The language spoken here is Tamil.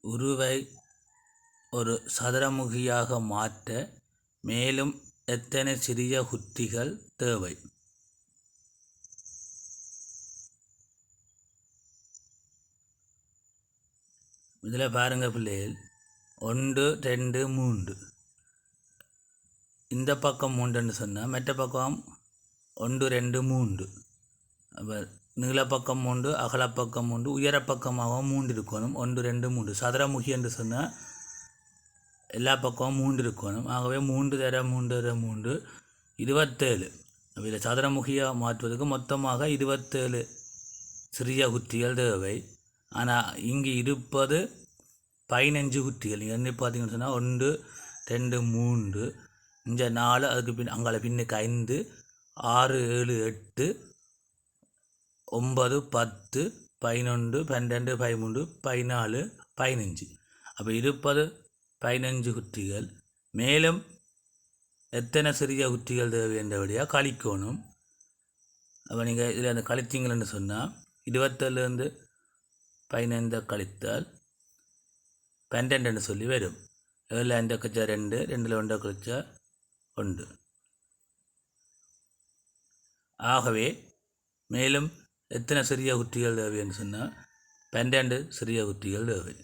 உருவை ஒரு சதுரமுகியாக மாற்ற மேலும் எத்தனை சிறிய குத்திகள் தேவை? இதில் பாருங்கள் பிள்ளைகள் ஒன்று ரெண்டு மூன்று. இந்த பக்கம் மூன்றுன்னு சொன்னால் மற்ற பக்கம் ஒன்று ரெண்டு மூன்று. அப்போ நீளப்பக்கம் உண்டு அகலப்பக்கம் உண்டு உயரப்பக்கமாகவும் மூன்று இருக்கணும் ஒன்று ரெண்டு மூன்று. சதுரமுகி என்று சொன்னால் எல்லா பக்கமும் மூன்று இருக்கணும் ஆகவே மூன்று தர மூன்று தர மூன்று இருபத்தேழு. இதில் சதுரமுகியாக மாற்றுவதற்கு மொத்தமாக இருபத்தேழு சிறிய குத்திகள் தேவை. ஆனால் இங்கு இருப்பது பதினஞ்சு குத்திகள். நீங்கள் என்ன பார்த்தீங்கன்னு சொன்னால் ஒன்று ரெண்டு மூன்று. இந்த நாலு அதுக்கு பின் அங்கால பின்னுக்கு ஐந்து ஆறு ஏழு எட்டு ஒன்பது பத்து பதினொன்று பன்னெண்டு பதிமூன்று பதினாலு பதினஞ்சு அப்போ இருப்பது பதினஞ்சு குட்டிகள் மேலும் எத்தனை சிறிய குட்டிகள் தேவை என்றபடியாக கழிக்கணும் அப்போ நீங்கள் இதில் அந்த கழித்தீங்கள்னு சொன்னால் இருபத்தேழுலேருந்து பதினைந்து கழித்தால் பன்னெண்டுன்னு சொல்லி வரும் ஏழில் ஐந்த கழிச்சா ரெண்டு ரெண்டில் ஒன்றை கழிச்சா ஒன்று ஆகவே மேலும் எத்தனை சிறிய குட்டிகள் தேவைன்னு சொன்னால் பன்னெண்டு சிறிய குட்டிகள் தேவை.